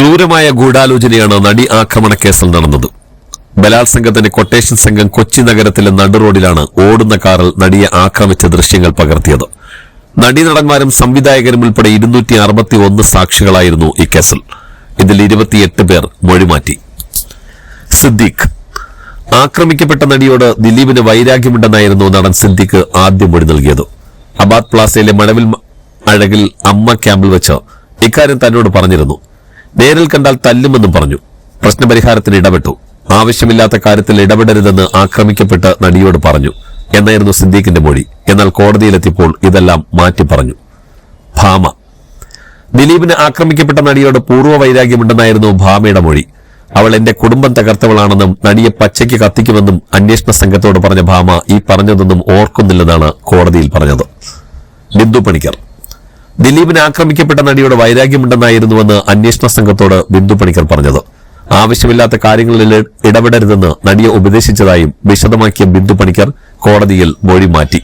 ക്രൂരമായ ഗൂഢാലോചനയാണ് നടി ആക്രമണ കേസിൽ നടന്നത്. ബലാത്സംഗത്തിന്റെ കൊട്ടേഷൻ സംഘം കൊച്ചി നഗരത്തിലെ നടുറോഡിലാണ് ഓടുന്ന കാറിൽ നടിയെ ആക്രമിച്ച ദൃശ്യങ്ങൾ പകർത്തിയത്. നടീനടന്മാരും സംവിധായകരും ഉൾപ്പെടെ ഇരുന്നൂറ്റി അറുപത്തി ഒന്ന് സാക്ഷികളായിരുന്നു ഈ കേസിൽ. ഇതിൽ ഇരുപത്തിയെട്ട് പേർ മൊഴിമാറ്റി. സിദ്ദീഖ്. ആക്രമിക്കപ്പെട്ട നടിയോട് ദിലീപിന് വൈരാഗ്യമുണ്ടെന്നായിരുന്നു നടൻ സിദ്ദീഖ് ആദ്യം മൊഴി നൽകിയത്. അബാദ് പ്ലാസയിലെ മഴവിൽ അഴകിൽ അമ്മ ക്യാമ്പിൽ വെച്ച് ഇക്കാര്യം തന്നോട് പറഞ്ഞിരുന്നു. നേരിൽ കണ്ടാൽ തല്ലുമെന്നും പറഞ്ഞു. പ്രശ്നപരിഹാരത്തിന് ഇടപെട്ടു. ആവശ്യമില്ലാത്ത കാര്യത്തിൽ ഇടപെടരുതെന്ന് ആക്രമിക്കപ്പെട്ട് നടിയോട് പറഞ്ഞു. എന്നായിരുന്നു സിദ്ദീഖിന്റെ മൊഴി. എന്നാൽ കോടതിയിലെത്തിയപ്പോൾ ഇതെല്ലാം മാറ്റി പറഞ്ഞു. ഭാമ. ദിലീപിന് ആക്രമിക്കപ്പെട്ട നടിയോട് പൂർവ വൈരാഗ്യമുണ്ടെന്നായിരുന്നു ഭാമയുടെ മൊഴി. അവൾ എന്റെ കുടുംബം തകർത്തവളാണെന്നും നടിയെ പച്ചയ്ക്ക് കത്തിക്കുമെന്നും അന്വേഷണ സംഘത്തോട് പറഞ്ഞ ഭാമ ഈ പറഞ്ഞതൊന്നും ഓർക്കുന്നില്ലെന്നാണ് കോടതിയിൽ പറഞ്ഞത്. ബിന്ദു പണിക്കർ. ദിലീപിന് ആക്രമിക്കപ്പെട്ട നടിയുടെ വൈരാഗ്യമുണ്ടെന്നായിരുന്നുവെന്ന് അന്വേഷണ സംഘത്തോട് ബിന്ദു പണിക്കർ പറഞ്ഞത്. ആവശ്യമില്ലാത്ത കാര്യങ്ങളിൽ ഇടപെടരുതെന്ന് നടിയെ ഉപദേശിച്ചതായും വിശദമാക്കിയ ബിന്ദു പണിക്കർ കോടതിയിൽ മൊഴി മാറ്റി.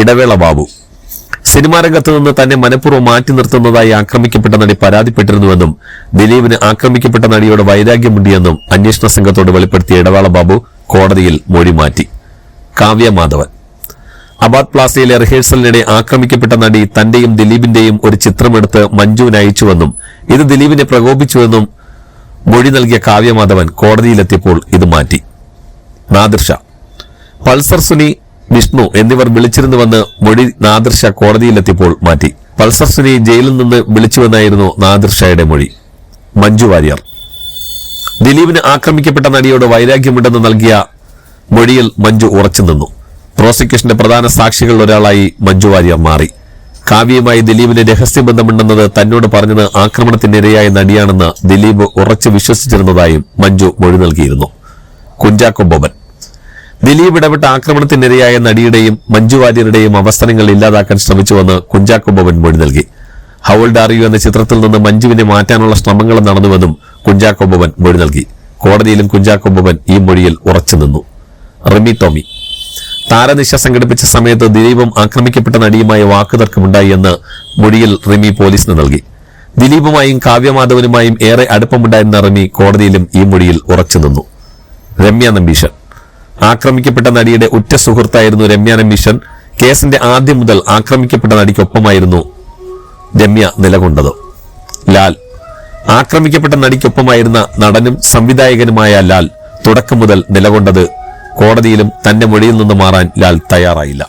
ഇടവേള ബാബു. സിനിമാ രംഗത്ത് നിന്ന് തന്നെ മനഃപൂർവം മാറ്റി നിർത്തുന്നതായി ആക്രമിക്കപ്പെട്ട നടി പരാതിപ്പെട്ടിരുന്നുവെന്നും ദിലീപിന് ആക്രമിക്കപ്പെട്ട നടിയോട് വൈരാഗ്യമുണ്ടിയെന്നും അന്വേഷണ സംഘത്തോട് വെളിപ്പെടുത്തിയ ഇടവേള ബാബു കോടതിയിൽ മൊഴി മാറ്റി. കാവ്യ മാധവൻ. അബാദ് പ്ലാസയിലെ റിഹേഴ്സലിനിടെ ആക്രമിക്കപ്പെട്ട നടി തന്റെയും ദിലീപിന്റെയും ഒരു ചിത്രമെടുത്ത് മഞ്ജുവിന് അയച്ചുവെന്നും ഇത് ദിലീപിനെ പ്രകോപിച്ചുവെന്നും മൊഴി നൽകിയ കാവ്യമാധവൻ കോടതിയിലെത്തിയപ്പോൾ ഇത് മാറ്റി. നാദിർഷ. പൾസർ സുനി വിഷ്ണു എന്നിവർ വിളിച്ചിരുന്നുവെന്ന് മൊഴി നാദിർഷ കോടതിയിലെത്തിയപ്പോൾ മാറ്റി. പൾസർ സുനി ജയിലിൽ നിന്ന് വിളിച്ചുവെന്നായിരുന്നു നാദിർഷയുടെ മൊഴി. മഞ്ജു വാര്യർ. ദിലീപിന് ആക്രമിക്കപ്പെട്ട നടിയോട് വൈരാഗ്യമുണ്ടെന്ന് നൽകിയ മൊഴിയിൽ മഞ്ജു ഉറച്ചു നിന്നു പ്രോസിക്യൂഷന്റെ പ്രധാന സാക്ഷികളിൽ ഒരാളായി മഞ്ജു മാറി. കാവ്യയുമായി ദിലീപിന് രഹസ്യബന്ധമുണ്ടെന്നത് തന്നോട് പറഞ്ഞത് ആക്രമണത്തിനിരയായ നടിയാണെന്ന് ദിലീപ് ഉറച്ചു വിശ്വസിച്ചിരുന്നതായും മഞ്ജു മൊഴി നൽകിയിരുന്നു. കുഞ്ചാക്കോ ബോബൻ ദിലീപ് ഇടപെട്ട ആക്രമണത്തിനിരയായ നടിയുടെയും മഞ്ജു വാര്യരുടെയും അവസരങ്ങൾ ഇല്ലാതാക്കാൻ ശ്രമിച്ചുവെന്ന് കുഞ്ചാക്കോ ബോബൻ മൊഴി നൽകി. ഹൗൾഡ് അറിയൂ എന്ന ചിത്രത്തിൽ നിന്ന് മഞ്ജുവിനെ മാറ്റാനുള്ള ശ്രമങ്ങൾ നടന്നുവെന്നും കുഞ്ചാക്കോ ബോബൻ മൊഴി നൽകി. കോടതിയിലും കുഞ്ചാക്കോ ബോബൻ ഈ മൊഴിയിൽ ഉറച്ചു നിന്നു. റിമി ടോമി. താരനിശ സംഘടിപ്പിച്ച സമയത്ത് ദിലീപും ആക്രമിക്കപ്പെട്ട നടിയുമായ വാക്കുതർക്കമുണ്ടായി എന്ന് മൊഴിയിൽ റിമി പോലീസിന് നൽകി. ദിലീപുമായും കാവ്യമാധവനുമായും ഏറെ അടുപ്പമുണ്ടായിരുന്ന റിമി കോടതിയിലും ഈ മൊഴിയിൽ ഉറച്ചു നിന്നു. രമ്യ നമ്പീശൻ. ആക്രമിക്കപ്പെട്ട നടിയുടെ ഉറ്റ സുഹൃത്തായിരുന്നു രമ്യ നമ്പീശൻ. കേസിന്റെ ആദ്യം മുതൽ ആക്രമിക്കപ്പെട്ട നടിക്കൊപ്പമായിരുന്നു രമ്യ നിലകൊണ്ടത്. ലാൽ. ആക്രമിക്കപ്പെട്ട നടിക്കൊപ്പമായിരുന്ന നടനും സംവിധായകനുമായ ലാൽ തുടക്കം മുതൽ നിലകൊണ്ടത് കോടതിയിലും തന്റെ മൊഴിയിൽ നിന്ന് മാറാൻ ലാൽ തയ്യാറായില്ല